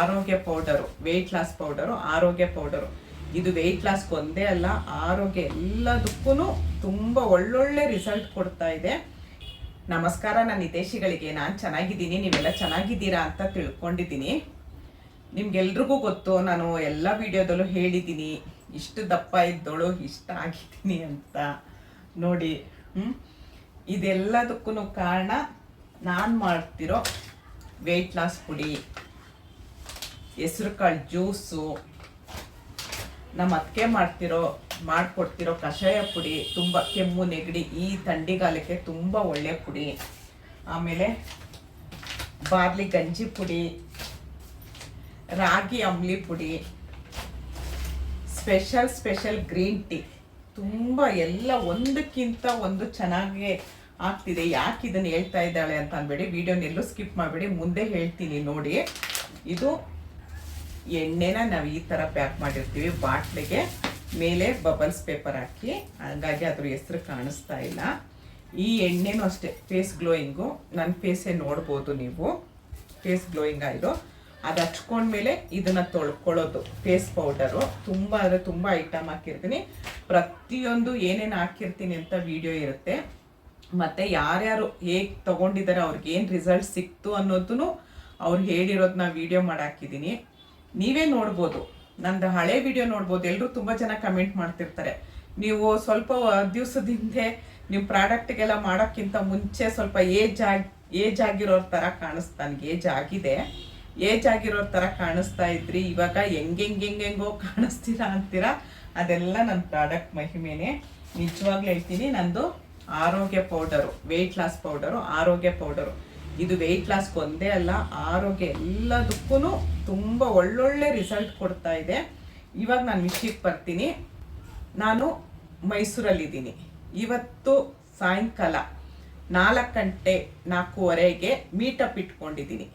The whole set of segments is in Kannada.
ಆರೋಗ್ಯ ಪೌಡರು ವೆಯ್ಟ್ ಲಾಸ್ ಪೌಡರು, ಆರೋಗ್ಯ ಪೌಡರು. ಇದು ವೆಯ್ಟ್ ಲಾಸ್ಗೆ ಒಂದೇ ಅಲ್ಲ, ಆರೋಗ್ಯ ಎಲ್ಲದಕ್ಕೂ ತುಂಬ ಒಳ್ಳೊಳ್ಳೆ ರಿಸಲ್ಟ್ ಕೊಡ್ತಾ ಇದೆ. ನಮಸ್ಕಾರ, ನನ್ನ ಹಿತೇಶಿಗಳಿಗೆ ನಾನು ಚೆನ್ನಾಗಿದ್ದೀನಿ, ನೀವೆಲ್ಲ ಚೆನ್ನಾಗಿದ್ದೀರಾ ಅಂತ ತಿಳ್ಕೊಂಡಿದ್ದೀನಿ. ನಿಮ್ಗೆಲ್ರಿಗೂ ಗೊತ್ತು, ನಾನು ಎಲ್ಲ ವಿಡಿಯೋದಲ್ಲೂ ಹೇಳಿದ್ದೀನಿ. ಇಷ್ಟು ದಪ್ಪ ಇದ್ದೋಳು, ಇಷ್ಟ ಆಗಿದ್ದೀನಿ ಅಂತ. ನೋಡಿ ಹ್ಞೂ ಇದೆಲ್ಲದಕ್ಕೂ ಕಾರಣ ನಾನು ಮಾಡ್ತಿರೋ ವೆಯ್ಟ್ ಲಾಸ್ ಪುಡಿ. ಹೆಸ್ರು ಕಾಳು ಜ್ಯೂಸು. ನಮ್ಮ ಅತ್ತಿಗೆ ಮಾಡ್ತಿರೋ, ಮಾಡಿಕೊಡ್ತಿರೋ ಕಷಾಯ ಪುಡಿ ತುಂಬ ಕೆಮ್ಮು, ನೆಗಡಿ ಈ ಥಂಡಿಗಾಲಕ್ಕೆ ತುಂಬ ಒಳ್ಳೆಯ ಪುಡಿ. ಆಮೇಲೆ ಬಾರ್ಲಿ ಗಂಜಿ ಪುಡಿ, ರಾಗಿ ಅಂಬ್ಲಿ ಪುಡಿ, ಸ್ಪೆಷಲ್ ಸ್ಪೆಷಲ್ ಗ್ರೀನ್ ಟೀ. ತುಂಬ ಎಲ್ಲ ಒಂದಕ್ಕಿಂತ ಒಂದು ಚೆನ್ನಾಗಿ ಆಗ್ತಿದೆ. ಯಾಕೆ ಇದನ್ನು ಹೇಳ್ತಾ ಇದ್ದಾಳೆ ಅಂತ ಅನ್ಬೇಡಿ. ವಿಡಿಯೋನೆಲ್ಲೂ ಸ್ಕಿಪ್ ಮಾಡಬೇಡಿ. ಮುಂದೆ ಹೇಳ್ತೀನಿ ನೋಡಿ. ಇದು ಎಣ್ಣೆನ ನಾವು ಈ ಥರ ಪ್ಯಾಕ್ ಮಾಡಿರ್ತೀವಿ. ಬಾಟ್ಲಿಗೆ ಮೇಲೆ ಬಬಲ್ಸ್ ಪೇಪರ್ ಹಾಕಿ. ಹಾಗಾಗಿ ಅದ್ರ ಹೆಸರು ಕಾಣಿಸ್ತಾ ಇಲ್ಲ. ಈ ಎಣ್ಣೆನೂ ಅಷ್ಟೇ ಫೇಸ್ ಗ್ಲೋಯಿಂಗು ನನ್ನ ಫೇಸೇ ನೋಡ್ಬೋದು ನೀವು. ಫೇಸ್ ಗ್ಲೋಯಿಂಗ್ ಆಯಿತು ಅದು ಹಚ್ಕೊಂಡ್ಮೇಲೆ ಇದನ್ನ ತೊಳ್ಕೊಳ್ಳೋದು ಫೇಸ್ ಪೌಡರು ತುಂಬ ಅಂದರೆ ತುಂಬ ಐಟಮ್ ಹಾಕಿರ್ತೀನಿ. ಪ್ರತಿಯೊಂದು ಏನೇನು ಹಾಕಿರ್ತೀನಿ ಅಂತ ವಿಡಿಯೋ ಇರುತ್ತೆ. ಮತ್ತೆ ಯಾರ್ಯಾರು ಹೇಗೆ ತಗೊಂಡಿದ್ದಾರೆ ಅವ್ರಿಗೆ ಏನು ರಿಸಲ್ಟ್ ಸಿಕ್ತು ಅನ್ನೋದನ್ನು ಅವ್ರು ಹೇಳಿರೋದನ್ನ ವಿಡಿಯೋ ಮಾಡಾಕಿದ್ದೀನಿ ನೀವೇ ನೋಡ್ಬೋದು. ನಂದು ಹಳೆ ವಿಡಿಯೋ ನೋಡ್ಬೋದು. ಎಲ್ಲರೂ ತುಂಬ ಜನ ಕಮೆಂಟ್ ಮಾಡ್ತಿರ್ತಾರೆ. ನೀವು ಸ್ವಲ್ಪ ದಿವಸದ ಹಿಂದೆ ನೀವು ಪ್ರಾಡಕ್ಟ್ಗೆಲ್ಲ ಮಾಡೋಕ್ಕಿಂತ ಮುಂಚೆ ಸ್ವಲ್ಪ ಏಜ್ ಆಗಿ ಏಜ್ ಆಗಿರೋರ ಥರ ಕಾಣಿಸ್ತಾ ನನಗೆ. ಏಜ್ ಆಗಿದೆ. ಏಜ್ ಆಗಿರೋರ ಥರ ಕಾಣಿಸ್ತಾ ಇದ್ರಿ. ಇವಾಗ ಹೆಂಗೆಂಗೆಂಗೆಂಗೋ ಕಾಣಿಸ್ತೀರಾ ಅಂತೀರಾ? ಅದೆಲ್ಲ ನನ್ನ ಪ್ರಾಡಕ್ಟ್ ಮಹಿಮೆನೆ. ನಿಜವಾಗ್ಲೂ ಹೇಳ್ತೀನಿ, ನಂದು ಆರೋಗ್ಯ ಪೌಡರು ವೆಯ್ಟ್ ಲಾಸ್ ಪೌಡರು ಆರೋಗ್ಯ ಪೌಡರು ಇದು ವೆಯ್ಟ್ ಲಾಸ್ಗೆ ಒಂದೇ ಅಲ್ಲ, ಆರೋಗ್ಯ ಎಲ್ಲದಕ್ಕೂ ತುಂಬ ಒಳ್ಳೊಳ್ಳೆ ರಿಸಲ್ಟ್ ಕೊಡ್ತಾ ಇದೆ. ಇವಾಗ ನಾನು ವಿಷಯಕ್ಕೆ ಬರ್ತೀನಿ. ನಾನು ಮೈಸೂರಲ್ಲಿದ್ದೀನಿ. ಇವತ್ತು ಸಾಯಂಕಾಲ ನಾಲ್ಕು ಗಂಟೆ ನಾಲ್ಕೂವರೆಗೆ ಮೀಟಪ್ ಇಟ್ಕೊಂಡಿದ್ದೀನಿ.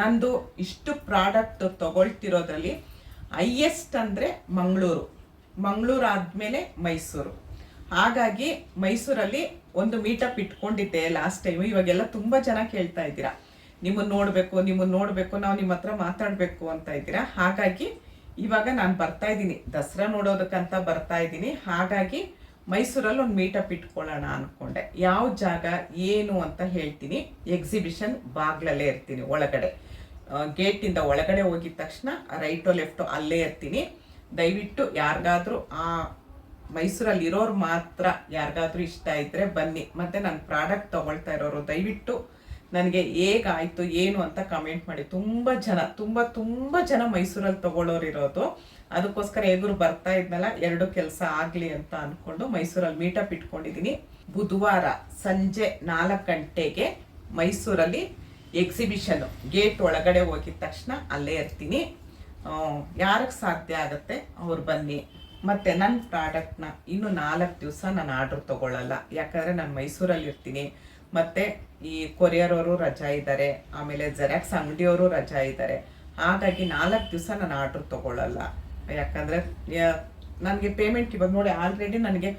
ನಂದು ಇಷ್ಟು ಪ್ರಾಡಕ್ಟ್ ತಗೊಳ್ತಿರೋದ್ರಲ್ಲಿ ಹೈಯೆಸ್ಟ್ ಅಂದರೆ ಮಂಗಳೂರು. ಮಂಗಳೂರು ಆದಮೇಲೆ ಮೈಸೂರು. ಹಾಗಾಗಿ ಮೈಸೂರಲ್ಲಿ ಒಂದು ಮೀಟಪ್ ಇಟ್ಕೊಂಡಿದ್ದೆ ಲಾಸ್ಟ್ ಟೈಮ್ ಇವಾಗೆಲ್ಲ ತುಂಬ ಜನ ಕೇಳ್ತಾ ಇದ್ದೀರಾ. ನಿಮ್ಮನ್ನು ನೋಡಬೇಕು ನಿಮ್ಮನ್ನು ನೋಡಬೇಕು, ನಾವು ನಿಮ್ಮ ಹತ್ರ ಮಾತಾಡಬೇಕು ಅಂತ ಇದ್ದೀರಾ. ಹಾಗಾಗಿ ಇವಾಗ ನಾನು ಬರ್ತಾ ಇದ್ದೀನಿ. ದಸರಾ ನೋಡೋದಕ್ಕಂತ ಬರ್ತಾ ಇದ್ದೀನಿ. ಹಾಗಾಗಿ ಮೈಸೂರಲ್ಲಿ ಒಂದು ಮೀಟಪ್ ಇಟ್ಕೊಳ್ಳೋಣ ಅಂದ್ಕೊಂಡೆ ಯಾವ ಜಾಗ, ಏನು ಅಂತ ಹೇಳ್ತೀನಿ. ಎಕ್ಸಿಬಿಷನ್ ಬಾಗ್ಲಲ್ಲೇ ಇರ್ತೀನಿ, ಒಳಗಡೆ. ಗೇಟಿಂದ ಒಳಗಡೆ ಹೋಗಿದ ತಕ್ಷಣ ರೈಟು ಲೆಫ್ಟು ಅಲ್ಲೇ ಇರ್ತೀನಿ. ದಯವಿಟ್ಟು ಯಾರಿಗಾದ್ರೂ ಆ ಮೈಸೂರಲ್ಲಿ ಇರೋರು ಮಾತ್ರ ಯಾರಿಗಾದ್ರೂ ಇಷ್ಟ ಇದ್ರೆ ಬನ್ನಿ. ಮತ್ತೆ ನನ್ನ ಪ್ರಾಡಕ್ಟ್ ತಗೊಳ್ತಾ ಇರೋರು, ದಯವಿಟ್ಟು ನನಗೆ ಹೇಗಾಯ್ತು, ಏನು ಅಂತ ಕಮೆಂಟ್ ಮಾಡಿ. ತುಂಬ ಜನ, ತುಂಬ ತುಂಬ ಜನ ಮೈಸೂರಲ್ಲಿ ತಗೊಳ್ಳೋರು ಇರೋದು. ಅದಕ್ಕೋಸ್ಕರ ಎದುರು ಬರ್ತಾ ಇದ್ನಲ್ಲ, ಎರಡು ಕೆಲಸ ಆಗಲಿ ಅಂತ ಅಂದ್ಕೊಂಡು ಮೈಸೂರಲ್ಲಿ ಮೀಟಪ್ ಇಟ್ಕೊಂಡಿದ್ದೀನಿ ಬುಧವಾರ ಸಂಜೆ ನಾಲ್ಕು ಗಂಟೆಗೆ ಮೈಸೂರಲ್ಲಿ ಎಕ್ಸಿಬಿಷನ್ ಗೇಟ್ ಒಳಗಡೆ ಹೋಗಿದ ತಕ್ಷಣ ಅಲ್ಲೇ ಇರ್ತೀನಿ. ಯಾರಿಗೆ ಸಾಧ್ಯ ಆಗುತ್ತೆ, ಅವ್ರು ಬನ್ನಿ. ಮತ್ತು ನನ್ನ ಪ್ರಾಡಕ್ಟ್ನ ಇನ್ನು ನಾಲ್ಕು ದಿವಸ ನಾನು ಆರ್ಡ್ರ್ ತೊಗೊಳ್ಳಲ್ಲ. ಯಾಕಂದರೆ ನಾನು ಮೈಸೂರಲ್ಲಿ ಇರ್ತೀನಿ ಮತ್ತು ಈ ಕೊರಿಯರ್ ಅವರು ರಜಾ ಇದ್ದಾರೆ ಆಮೇಲೆ ಜೆರಾಕ್ಸ್ ಅಂಗಡಿಯವರು ರಜಾ ಇದ್ದಾರೆ ಹಾಗಾಗಿ ನಾಲ್ಕು ದಿವಸ ನಾನು ಆರ್ಡ್ರ್ ತೊಗೊಳ್ಳಲ್ಲ. ಯಾಕಂದರೆ ನನಗೆ ಪೇಮೆಂಟ್ ಇವಾಗ ನೋಡಿ ಆಲ್ರೆಡಿ ನನಗೆ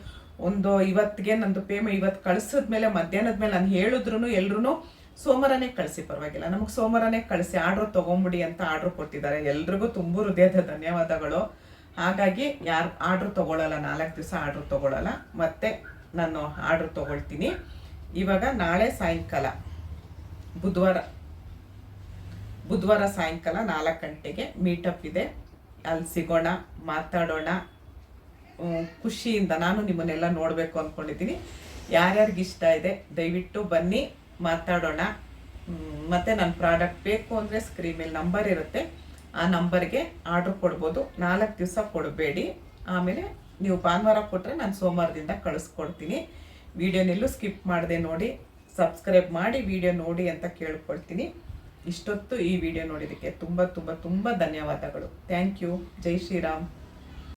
ಒಂದು ಇವತ್ತಿಗೆ ನಂದು ಪೇಮೆಂಟ್ ಇವತ್ತು ಕಳಿಸಿದ್ಮೇಲೆ ಮಧ್ಯಾಹ್ನದ ಮೇಲೆ ನಾನು ಹೇಳಿದ್ರು ಎಲ್ರೂ ಸೋಮವಾರನೇ ಕಳಿಸಿ, ಪರವಾಗಿಲ್ಲ. ನಮಗೆ ಸೋಮವಾರನೇ ಕಳಿಸಿ, ಆರ್ಡ್ರ್ ತೊಗೊಂಬಿಡಿ ಅಂತ ಆರ್ಡ್ರ್ ಕೊಟ್ಟಿದ್ದಾರೆ. ಎಲ್ರಿಗೂ ತುಂಬ ಹೃದಯದ ಧನ್ಯವಾದಗಳು. ಹಾಗಾಗಿ ಯಾರು, ಆರ್ಡ್ರ್ ತೊಗೊಳ್ಳಲ್ಲ ನಾಲ್ಕು ದಿವಸ ಆರ್ಡ್ರ್ ತೊಗೊಳ್ಳಲ್ಲ ಮತ್ತೆ ನಾನು ಆರ್ಡ್ರ್ ತೊಗೊಳ್ತೀನಿ. ಇವಾಗ ನಾಳೆ ಸಾಯಂಕಾಲ, ಬುಧವಾರ ಬುಧವಾರ ಸಾಯಂಕಾಲ ನಾಲ್ಕು ಗಂಟೆಗೆ ಮೀಟಪ್ ಇದೆ. ಅಲ್ಲಿ ಸಿಗೋಣ, ಮಾತಾಡೋಣ. ಖುಷಿಯಿಂದ ನಾನು ನಿಮ್ಮನ್ನೆಲ್ಲ ನೋಡಬೇಕು ಅಂದ್ಕೊಂಡಿದ್ದೀನಿ ಇಷ್ಟ ಇದೆ, ದಯವಿಟ್ಟು ಬನ್ನಿ, ಮಾತಾಡೋಣ. ಮತ್ತೆ ನನ್ನ ಪ್ರಾಡಕ್ಟ್ ಬೇಕು ಅಂದರೆ ಸ್ಕ್ರೀನ್ ಮೇಲೆ ನಂಬರ್ ಇರುತ್ತೆ. ಆ ನಂಬರ್ಗೆ ಆರ್ಡ್ರ್ ಕೊಡ್ಬೋದು. ನಾಲ್ಕು ದಿವಸ ಕೊಡಬೇಡಿ. ಆಮೇಲೆ ನೀವು ಭಾನುವಾರ ಕೊಟ್ಟರೆ ನಾನು ಸೋಮವಾರದಿಂದ ಕಳಿಸ್ಕೊಡ್ತೀನಿ. ವಿಡಿಯೋನೆಲ್ಲೂ ಸ್ಕಿಪ್ ಮಾಡದೆ ನೋಡಿ. ಸಬ್ಸ್ಕ್ರೈಬ್ ಮಾಡಿ ವಿಡಿಯೋ ನೋಡಿ ಅಂತ ಕೇಳ್ಕೊಳ್ತೀನಿ. ಇಷ್ಟೊತ್ತು ಈ ವಿಡಿಯೋ ನೋಡಿದ್ದಕ್ಕೆ ತುಂಬ ತುಂಬ ತುಂಬ ಧನ್ಯವಾದಗಳು. Thank you. ಜೈ ಶ್ರೀರಾಮ್.